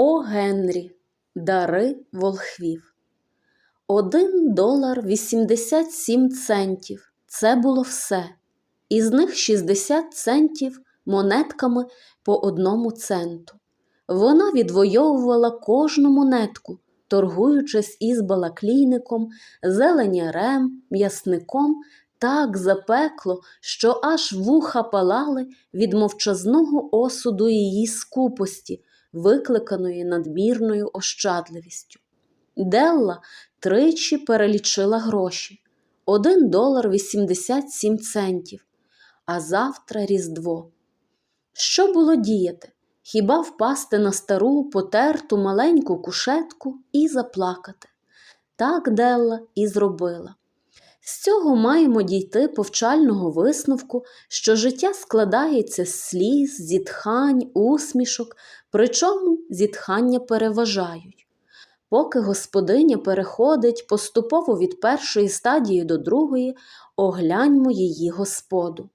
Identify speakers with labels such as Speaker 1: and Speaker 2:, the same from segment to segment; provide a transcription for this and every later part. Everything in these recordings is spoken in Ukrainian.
Speaker 1: О Генрі, дари волхвів. Один долар 87 центів. Це було все. Із них 60 центів монетками по одному центу. Вона відвоювала кожну монетку, торгуючись із балаклійником, зеленярем, м'ясником так запекло, що аж вуха палали від мовчазного осуду її скупості, викликаної надмірною ощадливістю. Делла тричі перелічила гроші один долар 87 центів, а завтра Різдво. Що було діяти? Хіба впасти на стару потерту маленьку кушетку і заплакати? Так Делла і зробила. З цього маємо дійти повчального висновку, що життя складається з сліз, зітхань, усмішок, причому зітхання переважають. Поки господиня переходить поступово від першої стадії до другої, огляньмо її господу.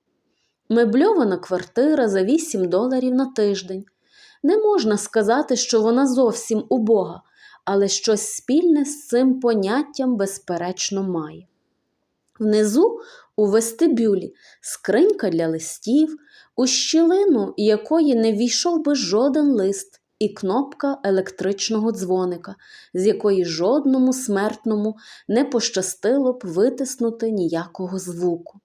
Speaker 1: Мебльована квартира за 8 доларів на тиждень. Не можна сказати, що вона зовсім убога, але щось спільне з цим поняттям безперечно має. Внизу, у вестибюлі, скринька для листів, у щілину якої не війшов би жоден лист, і кнопка електричного дзвоника, з якої жодному смертному не пощастило б витиснути ніякого звуку.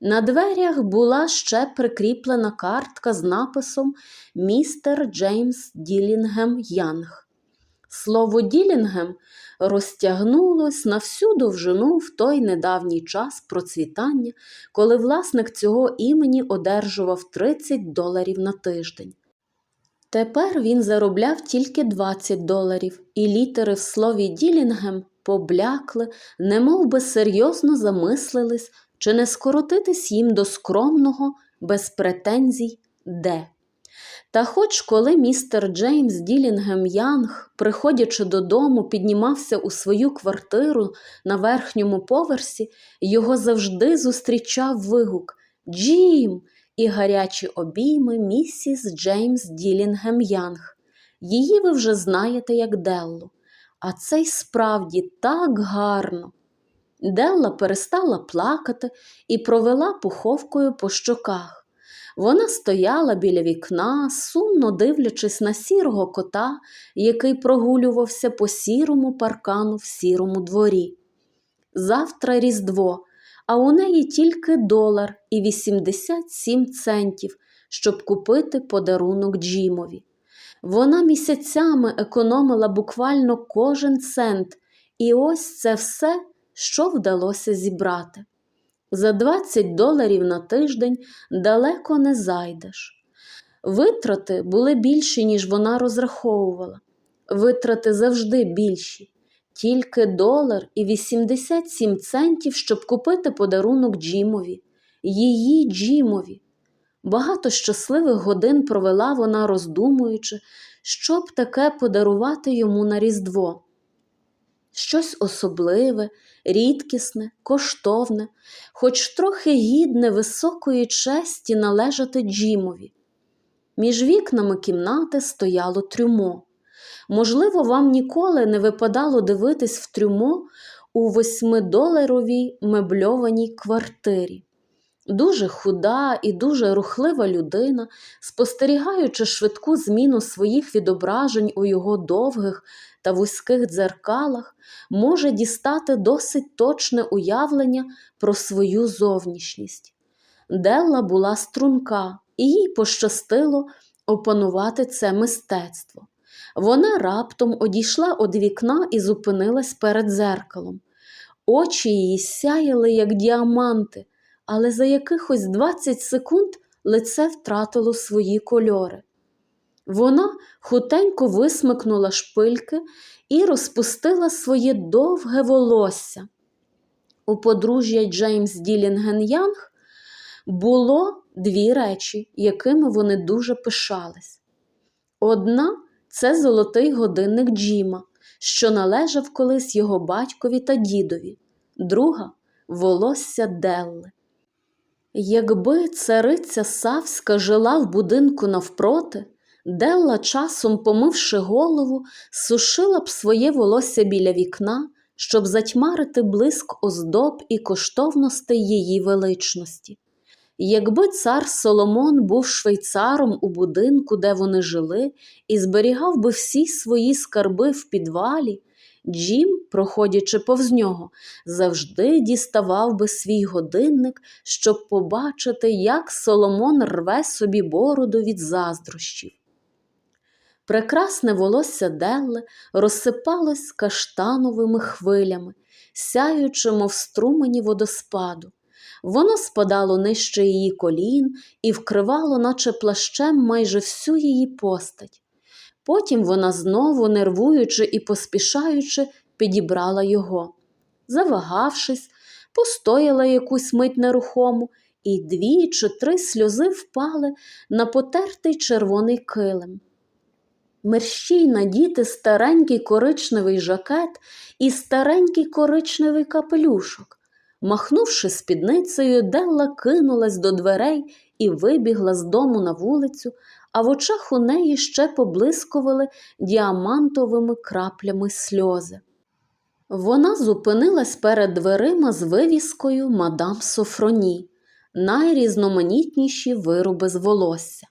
Speaker 1: На дверях була ще прикріплена картка з написом Містер Джеймс Ділінгем Янг. Слово Ділінгем розтягнулось на всю довжину в той недавній час процвітання, коли власник цього імені одержував 30 доларів на тиждень. Тепер він заробляв тільки 20 доларів, і літери в слові Ділінгем поблякли, немов би серйозно замислились, чи не скоротитись їм до скромного, без претензій де. Та хоч коли містер Джеймс Ділінгем Янг, приходячи додому, піднімався у свою квартиру на верхньому поверсі, його завжди зустрічав вигук Джім і гарячі обійми місіс Джеймс Ділінгем Янг. Її ви вже знаєте як Деллу. А це й справді так гарно. Делла перестала плакати і провела пуховкою по щоках. Вона стояла біля вікна, сумно дивлячись на сірого кота, який прогулювався по сірому паркану в сірому дворі. Завтра Різдво, а у неї тільки долар і 87 центів, щоб купити подарунок Джімові. Вона місяцями економила буквально кожен цент, і ось це все, що вдалося зібрати. За 20 доларів на тиждень далеко не зайдеш. Витрати були більші, ніж вона розраховувала. Витрати завжди більші. Тільки долар і 87 центів, щоб купити подарунок Джімові, її Джімові. Багато щасливих годин провела вона, роздумуючи, що б таке подарувати йому на Різдво. Щось особливе, рідкісне, коштовне, хоч трохи гідне високої честі належати Джімові. Між вікнами кімнати стояло трюмо. Можливо, вам ніколи не випадало дивитись в трюмо у восьмидоларовій мебльованій квартирі. Дуже худа і дуже рухлива людина, спостерігаючи швидку зміну своїх відображень у його довгих та вузьких дзеркалах, може дістати досить точне уявлення про свою зовнішність. Делла була струнка, і їй пощастило опанувати це мистецтво. Вона раптом одійшла від вікна і зупинилась перед дзеркалом. Очі її сяяли, як діаманти але за якихось 20 секунд лице втратило свої кольори. Вона хутенько висмикнула шпильки і розпустила своє довге волосся. У подружжя Джеймс Ділінген Янг було дві речі, якими вони дуже пишались. Одна це золотий годинник Джима, що належав колись його батькові та дідові, друга волосся Делли. Якби цариця Савська жила в будинку навпроти, Делла, часом, помивши голову, сушила б своє волосся біля вікна, щоб затьмарити блиск оздоб і коштовностей її величності. Якби цар Соломон був швейцаром у будинку, де вони жили, і зберігав би всі свої скарби в підвалі, Джим, проходячи повз нього, завжди діставав би свій годинник, щоб побачити, як Соломон рве собі бороду від заздрощів. Прекрасне волосся Делли розсипалось каштановими хвилями, сяючи, мов струмені водоспаду. Воно спадало нижче її колін і вкривало, наче плащем, майже всю її постать. Потім вона знову, нервуючи і поспішаючи, підібрала його. Завагавшись, постояла якусь мить нерухому, і дві чи три сльози впали на потертий червоний килим. Мерщій надіти старенький коричневий жакет і старенький коричневий капелюшок. Махнувши спідницею, Делла кинулась до дверей і вибігла з дому на вулицю, а в очах у неї ще поблискували діамантовими краплями сльози. Вона зупинилась перед дверима з вивіскою мадам Софроні, найрізноманітніші вироби з волосся.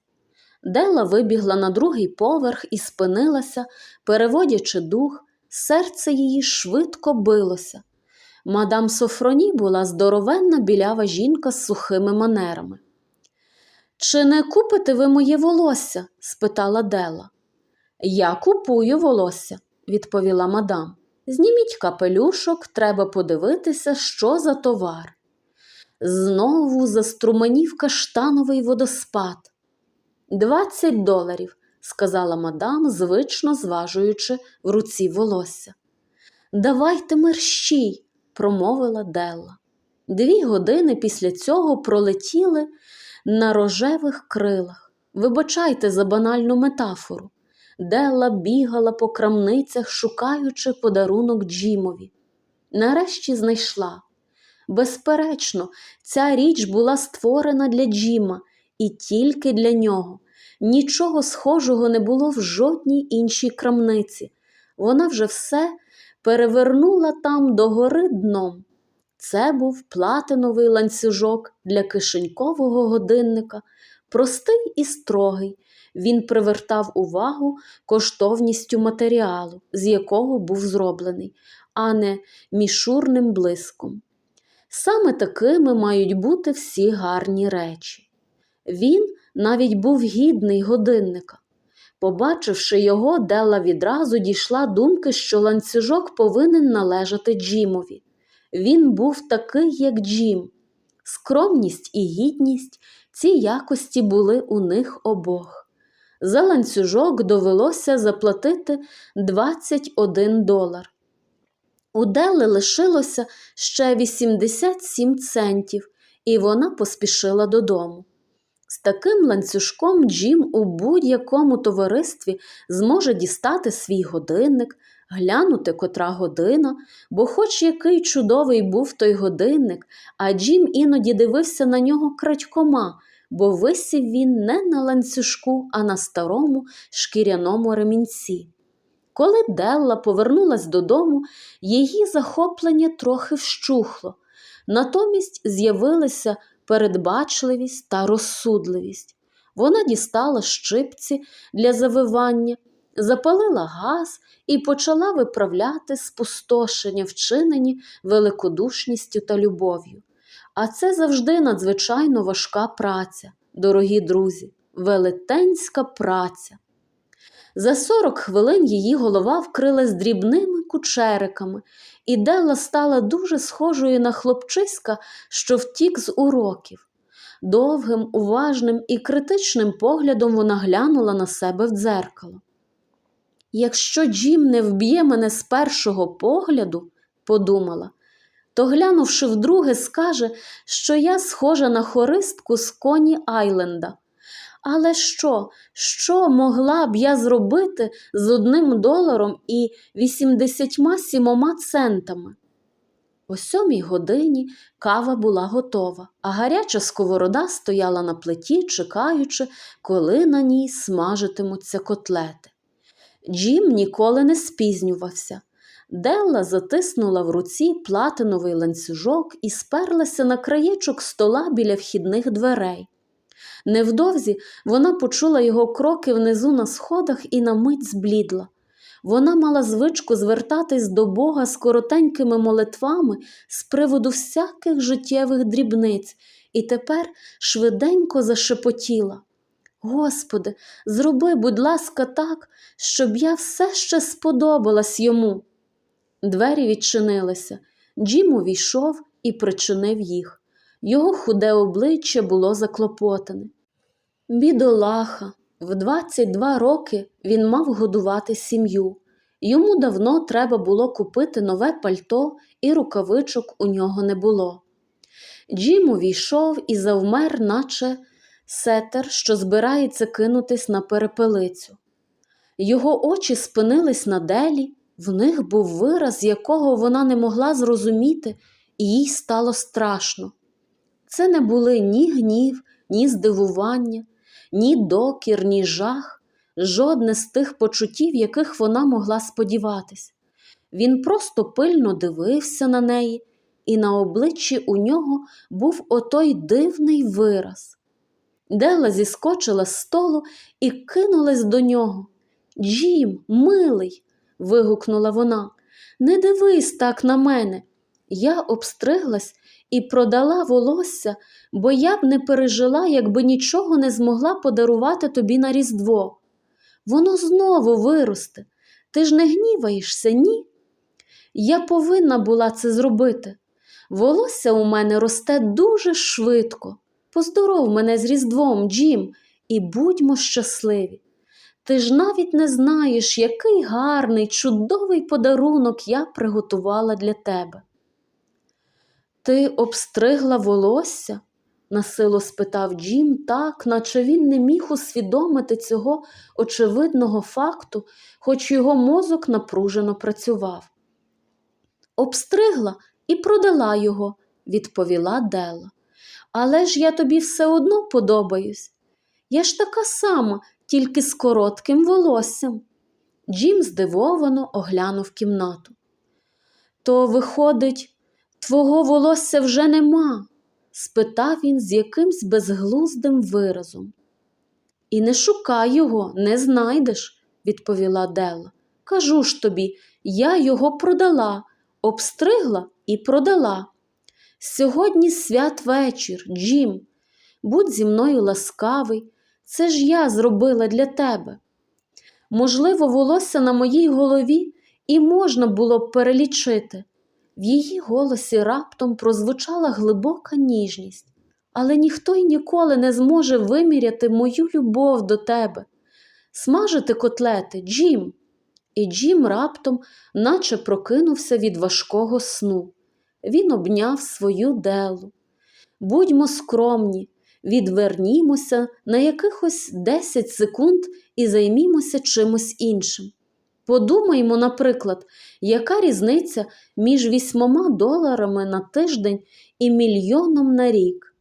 Speaker 1: Дела вибігла на другий поверх і спинилася, переводячи дух, серце її швидко билося. Мадам Софроні була здоровенна білява жінка з сухими манерами. Чи не купите ви моє волосся? спитала Дела. Я купую волосся, відповіла мадам. Зніміть капелюшок, треба подивитися, що за товар. Знову заструменів каштановий водоспад. Двадцять доларів, сказала мадам, звично зважуючи в руці волосся. Давайте мерщій, промовила Делла. Дві години після цього пролетіли на рожевих крилах. Вибачайте за банальну метафору. Делла бігала по крамницях, шукаючи подарунок Джімові. Нарешті знайшла. Безперечно, ця річ була створена для Джіма і тільки для нього. Нічого схожого не було в жодній іншій крамниці. Вона вже все перевернула там догори дном. Це був платиновий ланцюжок для кишенькового годинника, простий і строгий. Він привертав увагу коштовністю матеріалу, з якого був зроблений, а не мішурним блиском. Саме такими мають бути всі гарні речі. Він навіть був гідний годинника. Побачивши його, Делла відразу дійшла думки, що ланцюжок повинен належати Джімові. Він був такий, як Джім. Скромність і гідність ці якості були у них обох. За ланцюжок довелося заплатити 21 долар. У Делли лишилося ще 87 центів, і вона поспішила додому. З таким ланцюжком Джим у будь-якому товаристві зможе дістати свій годинник, глянути котра година, бо хоч який чудовий був той годинник, а Джим іноді дивився на нього крадькома, бо висів він не на ланцюжку, а на старому шкіряному ремінці. Коли Делла повернулась додому, її захоплення трохи вщухло. Натомість з'явилися передбачливість та розсудливість. Вона дістала щипці для завивання, запалила газ і почала виправляти спустошення, вчинені великодушністю та любов'ю. А це завжди надзвичайно важка праця, дорогі друзі, велетенська праця. За сорок хвилин її голова вкрилась дрібними кучериками, і Делла стала дуже схожою на хлопчиська, що втік з уроків. Довгим, уважним і критичним поглядом вона глянула на себе в дзеркало. Якщо Джим не вб'є мене з першого погляду, подумала, то глянувши вдруге, скаже, що я схожа на хористку з коні Айленда. Але що, що могла б я зробити з одним доларом і 87 центами? О сьомій годині кава була готова, а гаряча сковорода стояла на плиті, чекаючи, коли на ній смажитимуться котлети. Джим ніколи не спізнювався. Делла затиснула в руці платиновий ланцюжок і сперлася на краєчок стола біля вхідних дверей. Невдовзі вона почула його кроки внизу на сходах і на мить зблідла. Вона мала звичку звертатись до Бога з коротенькими молитвами з приводу всяких життєвих дрібниць, і тепер швиденько зашепотіла. Господи, зроби, будь ласка, так, щоб я все ще сподобалась йому. Двері відчинилися. Джим увійшов і причинив їх. Його худе обличчя було заклопотане. Бідолаха, в 22 роки він мав годувати сім'ю. Йому давно треба було купити нове пальто, і рукавичок у нього не було. Джим увійшов і завмер, наче сетер, що збирається кинутись на перепелицю. Його очі спинились на делі, в них був вираз, якого вона не могла зрозуміти, і їй стало страшно. Це не були ні гнів, ні здивування, ні докір, ні жах, жодне з тих почуттів, яких вона могла сподіватись. Він просто пильно дивився на неї, і на обличчі у нього був отой дивний вираз. Дела зіскочила з столу і кинулась до нього. Джім, милий, вигукнула вона, не дивись так на мене. Я обстриглась і продала волосся, бо я б не пережила, якби нічого не змогла подарувати тобі на Різдво. Воно знову виросте. Ти ж не гніваєшся, ні? Я повинна була це зробити. Волосся у мене росте дуже швидко. Поздоров мене з Різдвом, Джім, і будьмо щасливі. Ти ж навіть не знаєш, який гарний, чудовий подарунок я приготувала для тебе. Ти обстригла волосся? насилу спитав Джим так, наче він не міг усвідомити цього очевидного факту, хоч його мозок напружено працював. Обстригла і продала його, відповіла Дела. Але ж я тобі все одно подобаюсь. Я ж така сама, тільки з коротким волоссям. Джим здивовано оглянув кімнату. То, виходить, твого волосся вже нема? спитав він з якимсь безглуздим виразом. І не шукай його, не знайдеш, відповіла Делла. Кажу ж тобі, я його продала, обстригла і продала. Сьогодні святвечір, Джим, будь зі мною ласкавий, це ж я зробила для тебе. Можливо, волосся на моїй голові і можна було б перелічити. В її голосі раптом прозвучала глибока ніжність, але ніхто й ніколи не зможе виміряти мою любов до тебе. Смажити котлети, Джим. І Джим раптом, наче прокинувся від важкого сну. Він обняв свою делу. Будьмо скромні, відвернімося на якихось 10 секунд і займімося чимось іншим. Подумаймо, наприклад, яка різниця між вісьмома доларами на тиждень і мільйоном на рік?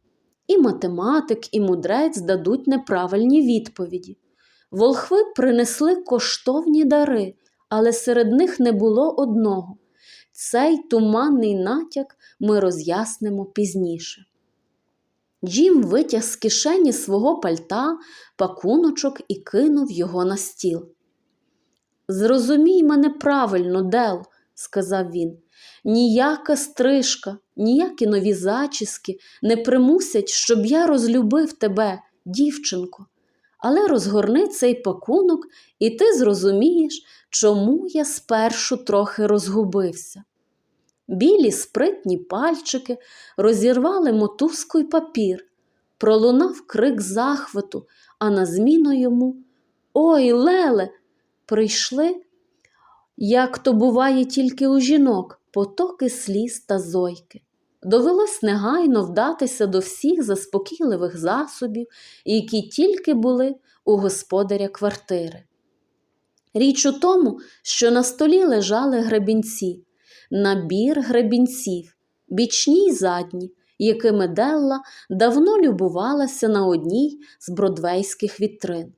Speaker 1: І математик, і мудрець дадуть неправильні відповіді. Волхви принесли коштовні дари, але серед них не було одного. Цей туманний натяк ми роз'яснимо пізніше. Джим витяг з кишені свого пальта пакуночок і кинув його на стіл. Зрозумій мене правильно, Дел, сказав він, ніяка стрижка, ніякі нові зачіски не примусять, щоб я розлюбив тебе, дівчинко. Але розгорни цей пакунок, і ти зрозумієш, чому я спершу трохи розгубився. Білі спритні пальчики розірвали мотузку й папір. Пролунав крик захвату, а на зміну йому Ой, Леле! Прийшли, як то буває тільки у жінок, потоки сліз та зойки. Довелось негайно вдатися до всіх заспокійливих засобів, які тільки були у господаря квартири. Річ у тому, що на столі лежали гребінці, набір гребінців, бічні й задні, якими Делла давно любувалася на одній з бродвейських вітрин.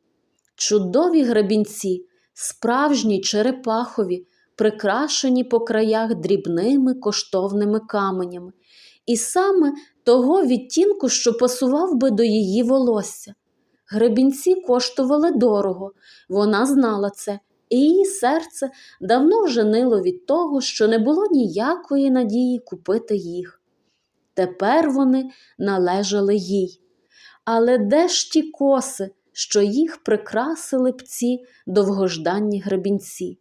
Speaker 1: Чудові гребінці, справжні черепахові, прикрашені по краях дрібними коштовними каменями, і саме того відтінку, що пасував би до її волосся. Гребінці коштували дорого, вона знала це, і її серце давно вже нило від того, що не було ніякої надії купити їх. Тепер вони належали їй. Але де ж ті коси, що їх прикрасили б ці довгожданні гребінці?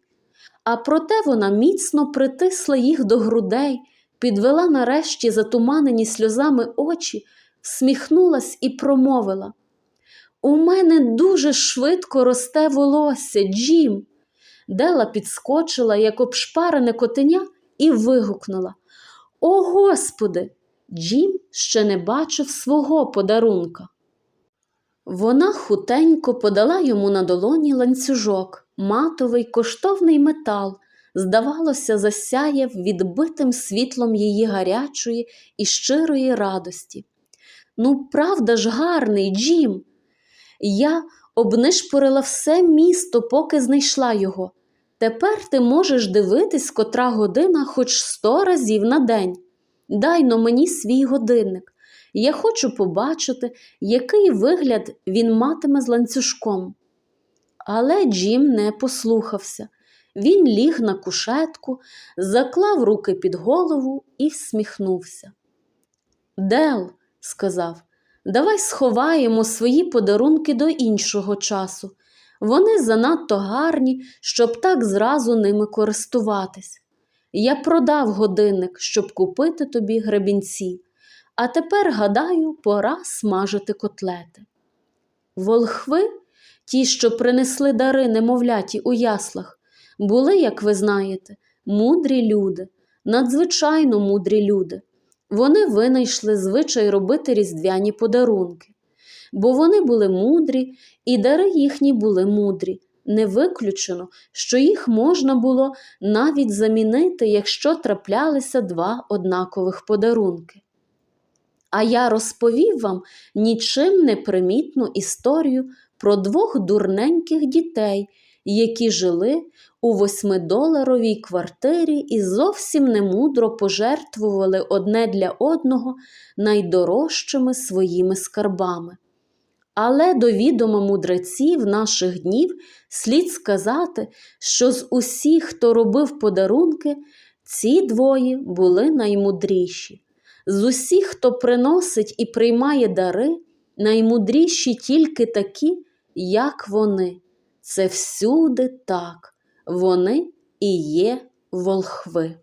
Speaker 1: А проте вона міцно притисла їх до грудей, підвела нарешті затуманені сльозами очі, всміхнулась і промовила У мене дуже швидко росте волосся, Джім. Дела підскочила, як обшпарене котеня, і вигукнула О, Господи! Джім ще не бачив свого подарунка. Вона хутенько подала йому на долоні ланцюжок, матовий коштовний метал, здавалося, засяяв відбитим світлом її гарячої і щирої радості. Ну, правда ж, гарний, Джім. Я обнишпорила все місто, поки знайшла його. Тепер ти можеш дивитись, котра година хоч сто разів на день. Дай но мені свій годинник. Я хочу побачити, який вигляд він матиме з ланцюжком. Але Джим не послухався. Він ліг на кушетку, заклав руки під голову і всміхнувся. Дел, сказав, давай сховаємо свої подарунки до іншого часу. Вони занадто гарні, щоб так зразу ними користуватись. Я продав годинник, щоб купити тобі гребінці, а тепер, гадаю, пора смажити котлети. Волхви, ті, що принесли дари немовляті у яслах, були, як ви знаєте, мудрі люди, надзвичайно мудрі люди. Вони винайшли звичай робити різдвяні подарунки, бо вони були мудрі, і дари їхні були мудрі. Не виключено, що їх можна було навіть замінити, якщо траплялися два однакових подарунки. А я розповів вам нічим не примітну історію про двох дурненьких дітей, які жили у восьмидоларовій квартирі і зовсім немудро пожертвували одне для одного найдорожчими своїми скарбами. Але до відома мудреців наших днів слід сказати, що з усіх, хто робив подарунки, ці двоє були наймудріші. З усіх, хто приносить і приймає дари, наймудріші тільки такі, як вони. Це всюди так, вони і є волхви.